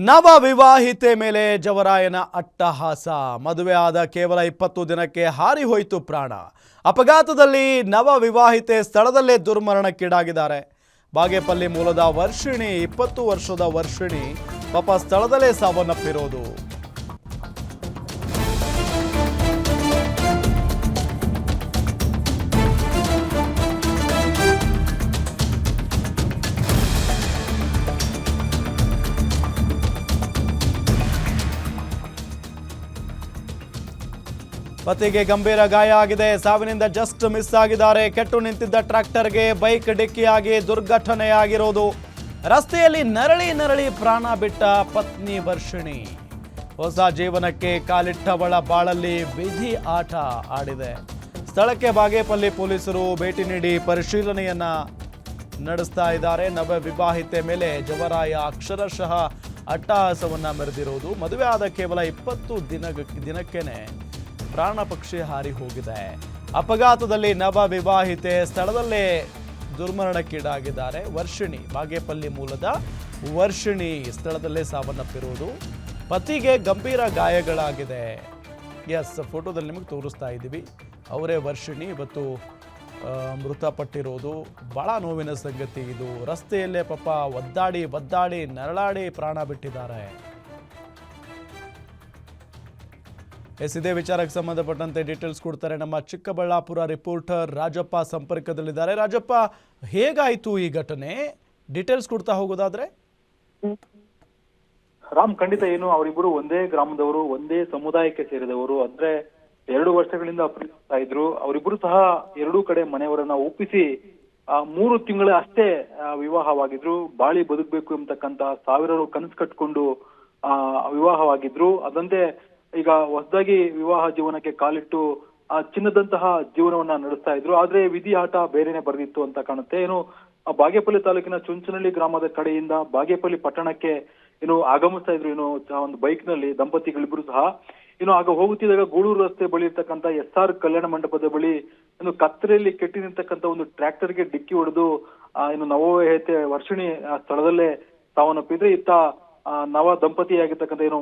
ನವ ವಿವಾಹಿತೆ ಮೇಲೆ ಜವರಾಯನ ಅಟ್ಟಹಾಸ. ಮದುವೆ ಆದ ಕೇವಲ ಇಪ್ಪತ್ತು ದಿನಕ್ಕೆ ಹಾರಿ ಹೋಯಿತು ಪ್ರಾಣ. ಅಪಘಾತದಲ್ಲಿ ನವ ವಿವಾಹಿತೆ ಸ್ಥಳದಲ್ಲೇ ದುರ್ಮರಣಕ್ಕೀಡಾಗಿದ್ದಾರೆ. ಬಾಗೇಪಲ್ಲಿ ಮೂಲದ ವರ್ಷಿಣಿ, ಇಪ್ಪತ್ತು ವರ್ಷದ ವರ್ಷಿಣಿ, ಪಾಪ ಸ್ಥಳದಲ್ಲೇ ಸಾವನ್ನಪ್ಪಿರೋದು. ಪತಿಗೆ ಗಂಭೀರ ಗಾಯ ಆಗಿದೆ. ಸಾವಿನಿಂದ ಜಸ್ಟ್ ಮಿಸ್ ಆಗಿದ್ದಾರೆ. ಕೆಟ್ಟು ನಿಂತಿದ್ದ ಟ್ರ್ಯಾಕ್ಟರ್ಗೆ ಬೈಕ್ ಡಿಕ್ಕಿಯಾಗಿ ದುರ್ಘಟನೆಯಾಗಿರೋದು. ರಸ್ತೆಯಲ್ಲಿ ನರಳಿ ನರಳಿ ಪ್ರಾಣ ಬಿಟ್ಟ ಪತ್ನಿ ವರ್ಷಿಣಿ. ಹೊಸ ಜೀವನಕ್ಕೆ ಕಾಲಿಟ್ಟವಳ ಬಾಳಲ್ಲಿ ವಿಧಿ ಆಟ ಆಡಿದೆ. ಸ್ಥಳಕ್ಕೆ ಬಾಗೇಪಲ್ಲಿ ಪೊಲೀಸರು ಭೇಟಿ ನೀಡಿ ಪರಿಶೀಲನೆಯನ್ನ ನಡೆಸ್ತಾ ಇದ್ದಾರೆ. ನವ ವಿವಾಹಿತೆ ಮೇಲೆ ಜವರಾಯ ಅಕ್ಷರಶಃ ಅಟ್ಟಹಾಸವನ್ನ ಮೆರೆದಿರುವುದು ಮದುವೆ ಆದ ಕೇವಲ ಇಪ್ಪತ್ತು ದಿನ ದಿನಕ್ಕೇನೆ ಪ್ರಾಣ ಪಕ್ಷಿ ಹಾರಿ ಹೋಗಿದೆ. ಅಪಘಾತದಲ್ಲಿ ನವ ವಿವಾಹಿತೆ ಸ್ಥಳದಲ್ಲೇ ದುರ್ಮರಣಕ್ಕೀಡಾಗಿದ್ದಾರೆ. ವರ್ಷಿಣಿ ಬಾಗೇಪಲ್ಲಿ ಮೂಲದ ವರ್ಷಿಣಿ ಸ್ಥಳದಲ್ಲೇ ಸಾವನ್ನಪ್ಪಿರುವುದು ಪತಿಗೆ ಗಂಭೀರ ಗಾಯಗಳಾಗಿದೆ. ಎಸ್, ಫೋಟೋದಲ್ಲಿ ನಿಮಗೆ ತೋರಿಸ್ತಾ ಇದ್ದೀವಿ. ಅವರೇ ವರ್ಷಿಣಿ, ಇವತ್ತು ಮೃತಪಟ್ಟಿರೋದು. ಭಾಳ ನೋವಿನ ಸಂಗತಿ ಇದು. ರಸ್ತೆಯಲ್ಲೇ ಪಾಪ ಒದ್ದಾಡಿ ಒದ್ದಾಡಿ, ನರಳಾಡಿ ಪ್ರಾಣ ಬಿಟ್ಟಿದ್ದಾರೆ. ಎಸ್, ಇದೇ ವಿಚಾರಕ್ಕೆ ಸಂಬಂಧಪಟ್ಟಂತೆ ಡೀಟೇಲ್ಸ್ ಕೊಡ್ತಾರೆ ನಮ್ಮ ಚಿಕ್ಕಬಳ್ಳಾಪುರ ರಿಪೋರ್ಟರ್ ರಾಜಪ್ಪ ಸಂಪರ್ಕದಲ್ಲಿದ್ದಾರೆ. ರಾಜಪ್ಪ, ಹೇಗಾಯಿತು ಈ ಘಟನೆ? ಡೀಟೇಲ್ಸ್ ಕೊಡ್ತಾ ಹೋಗೋದಾದ್ರೆ? ರಾಮ್, ಖಂಡಿತ ಏನು ಅವರಿಬ್ಬರು ಒಂದೇ ಗ್ರಾಮದವರು, ಒಂದೇ ಸಮುದಾಯಕ್ಕೆ ಸೇರಿದವರು. ಅಂದ್ರೆ ಎರಡು ವರ್ಷಗಳಿಂದ ಪ್ರೀತಿಸ್ತಾ ಇದ್ರು. ಅವರಿಬ್ಬರು ಸಹ ಎರಡೂ ಕಡೆ ಮನೆಯವರನ್ನ ಒಪ್ಪಿಸಿ ಮೂರು ತಿಂಗಳ ಅಷ್ಟೇ ವಿವಾಹವಾಗಿದ್ರು. ಬಾಳಿ ಬದುಕಬೇಕು ಎಂಬತಕ್ಕಂತಹ ಸಾವಿರಾರು ಕನಸು ಕಟ್ಕೊಂಡು, ಆ, ವಿವಾಹವಾಗಿದ್ರು. ಅದಂತೆ ಈಗ ಹೊಸದಾಗಿ ವಿವಾಹ ಜೀವನಕ್ಕೆ ಕಾಲಿಟ್ಟು ಆ ಚಿನ್ನದಂತಹ ಜೀವನವನ್ನ ನಡೆಸ್ತಾ ಇದ್ರು. ಆದ್ರೆ ವಿಧಿ ಆಟ ಬೇರೆನೆ ಬರೆದಿತ್ತು ಅಂತ ಕಾಣುತ್ತೆ. ಏನು ಬಾಗೇಪಲ್ಲಿ ತಾಲೂಕಿನ ಚುಂಚನಹಳ್ಳಿ ಗ್ರಾಮದ ಕಡೆಯಿಂದ ಬಾಗೇಪಲ್ಲಿ ಪಟ್ಟಣಕ್ಕೆ ಏನು ಆಗಮಿಸ್ತಾ ಇದ್ರು. ಏನು ಒಂದು ಬೈಕ್ನಲ್ಲಿ ದಂಪತಿಗಳಿಬ್ರು ಸಹ. ಇನ್ನು ಆಗ ಹೋಗುತ್ತಿದ್ದಾಗ ಗೂಳೂರು ರಸ್ತೆ ಬಳಿ ಇರ್ತಕ್ಕಂಥ ಎಸ್ ಆರ್ ಕಲ್ಯಾಣ ಮಂಟಪದ ಬಳಿ ಇನ್ನು ಕತ್ತರೆಯಲ್ಲಿ ಕೆಟ್ಟಿ ನಿಂತಕ್ಕಂಥ ಒಂದು ಟ್ರ್ಯಾಕ್ಟರ್ಗೆ ಡಿಕ್ಕಿ ಹೊಡೆದು ಇನ್ನು ನವೋಹತೆ ವರ್ಷಿಣಿ ಸ್ಥಳದಲ್ಲೇ ಸಾವನ್ನಪ್ಪಿದ್ರೆ ಇತ್ತ ನವ ನವ ದಂಪತಿಯಾಗಿರ್ತಕ್ಕಂಥ ಏನು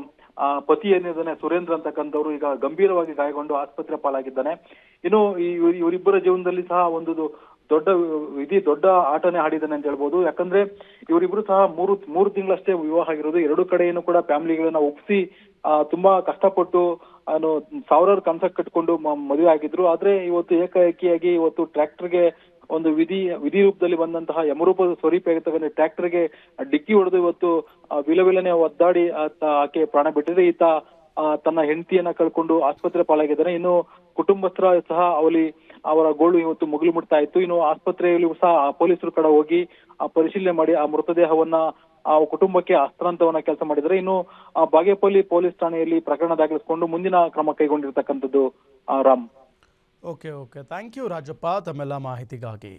ಪತಿ ಏನಿದ್ದಾನೆ ಸುರೇಂದ್ರ ಅಂತಕ್ಕಂಥವ್ರು ಈಗ ಗಂಭೀರವಾಗಿ ಗಾಯಗೊಂಡು ಆಸ್ಪತ್ರೆ ಪಾಲಾಗಿದ್ದಾನೆ. ಇನ್ನು ಈ ಇವರಿಬ್ಬರ ಜೀವನದಲ್ಲಿ ಸಹ ಒಂದು ದೊಡ್ಡ ವಿಧಿ, ದೊಡ್ಡ ಆಟನೇ ಆಡಿದ್ದಾನೆ ಅಂತ ಹೇಳ್ಬೋದು. ಯಾಕಂದ್ರೆ ಇವರಿಬ್ರು ಸಹ ಮೂರು ಮೂರು ತಿಂಗಳಷ್ಟೇ ವಿವಾಹ ಆಗಿರೋದು. ಎರಡು ಕಡೆಯನ್ನು ಕೂಡ ಫ್ಯಾಮಿಲಿಗಳನ್ನ ಒಪ್ಪಿಸಿ ತುಂಬಾ ಕಷ್ಟಪಟ್ಟು ಸಾವಿರಾರು ಕನಸ ಕಟ್ಕೊಂಡು ಮದುವೆ ಆಗಿದ್ರು. ಆದ್ರೆ ಇವತ್ತು ಏಕಾಏಕಿಯಾಗಿ ಇವತ್ತು ಟ್ರ್ಯಾಕ್ಟರ್ಗೆ ಒಂದು ವಿಧಿ ವಿಧಿ ರೂಪದಲ್ಲಿ ಬಂದಂತಹ ಯಮರೂಪದ ಸ್ವರೂಪ ಆಗಿರ್ತಕ್ಕಂಥ ಟ್ರ್ಯಾಕ್ಟರ್ಗೆ ಡಿಕ್ಕಿ ಹೊಡೆದು ಇವತ್ತು ವಿಲವಿಲನೆ ಒದ್ದಾಡಿ ಆಕೆ ಪ್ರಾಣ ಬಿಟ್ಟಿದೆ. ಈತ ತನ್ನ ಹೆಂಡತಿಯನ್ನ ಕಳ್ಕೊಂಡು ಆಸ್ಪತ್ರೆ ಪಾಲಾಗಿದ್ದಾನೆ. ಇನ್ನು ಕುಟುಂಬಸ್ಥರ ಸಹ ಅವಲಿ ಅವರ ಗೋಳು ಇವತ್ತು ಮುಗಿಲು ಮುಟ್ತಾ ಇತ್ತು. ಇನ್ನು ಆಸ್ಪತ್ರೆಯಲ್ಲಿ ಸಹ ಪೊಲೀಸರು ಕಡೆ ಹೋಗಿ, ಆ, ಪರಿಶೀಲನೆ ಮಾಡಿ, ಆ ಮೃತದೇಹವನ್ನ ಆ ಕುಟುಂಬಕ್ಕೆ ಹಸ್ತಾಂತರವನ್ನ ಕೆಲಸ ಮಾಡಿದ್ರೆ ಇನ್ನು ಬಾಗೇಪಲ್ಲಿ ಪೊಲೀಸ್ ಠಾಣೆಯಲ್ಲಿ ಪ್ರಕರಣ ದಾಖಲಿಸಿಕೊಂಡು ಮುಂದಿನ ಕ್ರಮ ಕೈಗೊಂಡಿರ್ತಕ್ಕಂಥದ್ದು Ram. okay okay thank you Rajappa ತಮ್ಮೆಲ್ಲ ಮಾಹಿತಿಗಾಗಿ